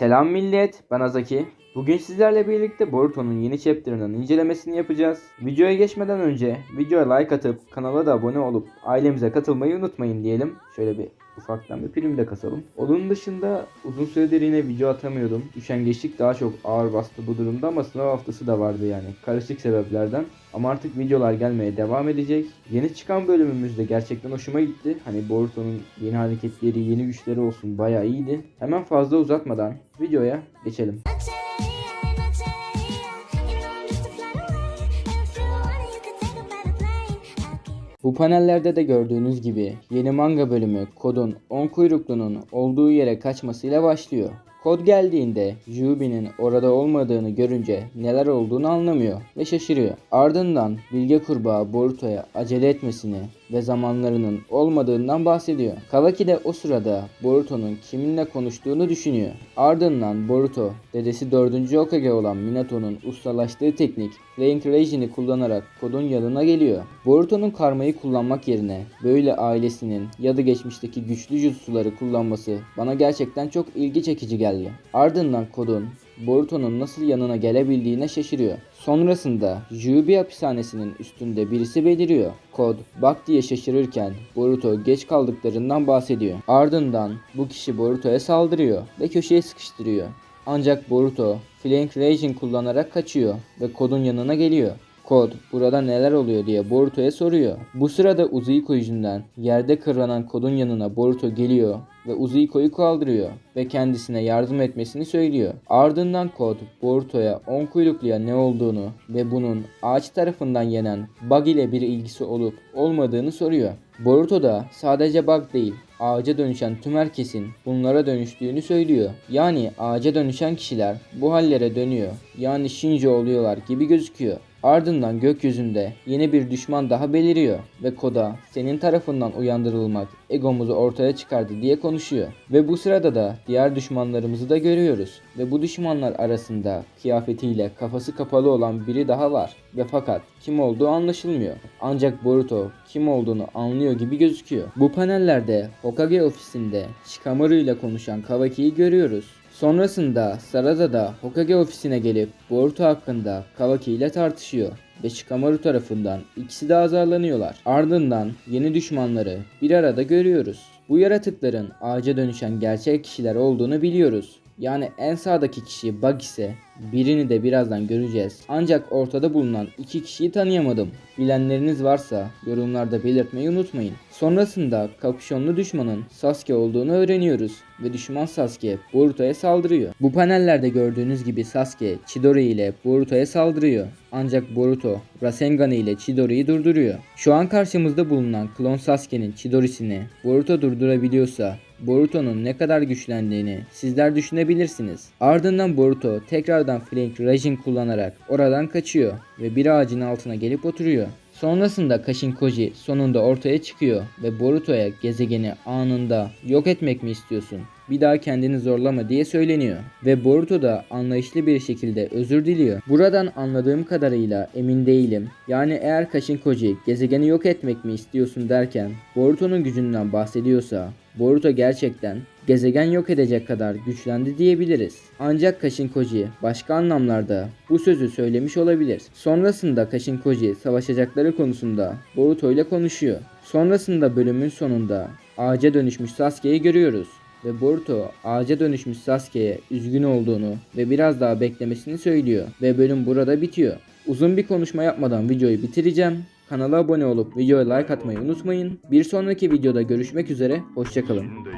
Selam millet, ben Azaki. Bugün sizlerle birlikte Boruto'nun yeni chapter'ının incelemesini yapacağız. Videoya geçmeden önce videoya like atıp kanala da abone olup ailemize katılmayı unutmayın diyelim. Şöyle bir ufaktan bir prim de kasalım. Onun dışında uzun süredir yine video atamıyordum. Üşengeçlik daha çok ağır bastı bu durumda ama sınav haftası da vardı yani. Karışık sebeplerden. Ama artık videolar gelmeye devam edecek. Yeni çıkan bölümümüz de gerçekten hoşuma gitti. Hani Boruto'nun yeni hareketleri, yeni güçleri olsun bayağı iyiydi. Hemen fazla uzatmadan videoya geçelim. Bu panellerde de gördüğünüz gibi yeni manga bölümü Kod'un 10 kuyruklunun olduğu yere kaçmasıyla başlıyor. Kod geldiğinde Jubi'nin orada olmadığını görünce neler olduğunu anlamıyor ve şaşırıyor. Ardından Bilge Kurbağa Boruto'ya acele etmesini ve zamanlarının olmadığından bahsediyor. Kawaki de o sırada Boruto'nun kiminle konuştuğunu düşünüyor. Ardından Boruto, dedesi 4. Hokage olan Minato'nun ustalaştığı teknik Flank Rage'ini kullanarak Kod'un yanına geliyor. Boruto'nun karmayı kullanmak yerine böyle ailesinin ya da geçmişteki güçlü jutsuları kullanması bana gerçekten çok ilgi çekici geldi. Ardından Kod'un Boruto'nun nasıl yanına gelebildiğine şaşırıyor. Sonrasında Jubi hapishanesinin üstünde birisi beliriyor. Kod bak diye şaşırırken Boruto geç kaldıklarından bahsediyor. Ardından bu kişi Boruto'ya saldırıyor ve köşeye sıkıştırıyor. Ancak Boruto Flank Raging kullanarak kaçıyor ve Kod'un yanına geliyor. Kod burada neler oluyor diye Boruto'ya soruyor. Bu sırada Uzuyiko yüzünden yerde kıvranan Kod'un yanına Boruto geliyor ve Uzuyiko'yu kaldırıyor ve kendisine yardım etmesini söylüyor. Ardından Kod Boruto'ya on kuyrukluya ne olduğunu ve bunun ağaç tarafından yenen bug ile bir ilgisi olup olmadığını soruyor. Boruto da sadece bug değil ağaca dönüşen tüm herkesin bunlara dönüştüğünü söylüyor. Yani ağaca dönüşen kişiler bu hallere dönüyor. Yani Shinjo oluyorlar gibi gözüküyor. Ardından gökyüzünde yeni bir düşman daha beliriyor ve Koda senin tarafından uyandırılmak egomuzu ortaya çıkardı diye konuşuyor. Ve bu sırada da diğer düşmanlarımızı da görüyoruz ve bu düşmanlar arasında kıyafetiyle kafası kapalı olan biri daha var ve fakat kim olduğu anlaşılmıyor. Ancak Boruto kim olduğunu anlıyor gibi gözüküyor. Bu panellerde Hokage ofisinde Shikamaru ile konuşan Kawaki'yi görüyoruz. Sonrasında Sarada da Hokage ofisine gelip Boruto hakkında Kawaki ile tartışıyor ve Shikamaru tarafından ikisi de azarlanıyorlar. Ardından yeni düşmanları bir arada görüyoruz. Bu yaratıkların ağaca dönüşen gerçek kişiler olduğunu biliyoruz. Yani en sağdaki kişi Bug ise birini de birazdan göreceğiz. Ancak ortada bulunan iki kişiyi tanıyamadım. Bilenleriniz varsa yorumlarda belirtmeyi unutmayın. Sonrasında kapüşonlu düşmanın Sasuke olduğunu öğreniyoruz ve düşman Sasuke Boruto'ya saldırıyor. Bu panellerde gördüğünüz gibi Sasuke Chidori ile Boruto'ya saldırıyor. Ancak Boruto Rasengan ile Chidori'yi durduruyor. Şu an karşımızda bulunan klon Sasuke'nin Chidori'sini Boruto durdurabiliyorsa Boruto'nun ne kadar güçlendiğini sizler düşünebilirsiniz. Ardından Boruto tekrardan Flank Raging kullanarak oradan kaçıyor ve bir ağacın altına gelip oturuyor. Sonrasında Kashin Koji sonunda ortaya çıkıyor ve Boruto'ya gezegeni anında yok etmek mi istiyorsun? Bir daha kendini zorlama diye söyleniyor. Ve Boruto da anlayışlı bir şekilde özür diliyor. Buradan anladığım kadarıyla emin değilim. Yani eğer Kashin Koji gezegeni yok etmek mi istiyorsun derken Boruto'nun gücünden bahsediyorsa Boruto gerçekten gezegen yok edecek kadar güçlendi diyebiliriz. Ancak Kaşin Kaşinkoji başka anlamlarda bu sözü söylemiş olabilir. Sonrasında Kaşin Kaşinkoji savaşacakları konusunda Boruto ile konuşuyor. Sonrasında bölümün sonunda ağaca dönüşmüş Sasuke'yi görüyoruz ve Boruto ağaca dönüşmüş Sasuke'ye üzgün olduğunu ve biraz daha beklemesini söylüyor ve bölüm burada bitiyor. Uzun bir konuşma yapmadan videoyu bitireceğim. Kanala abone olup videoya like atmayı unutmayın. Bir sonraki videoda görüşmek üzere, hoşçakalın.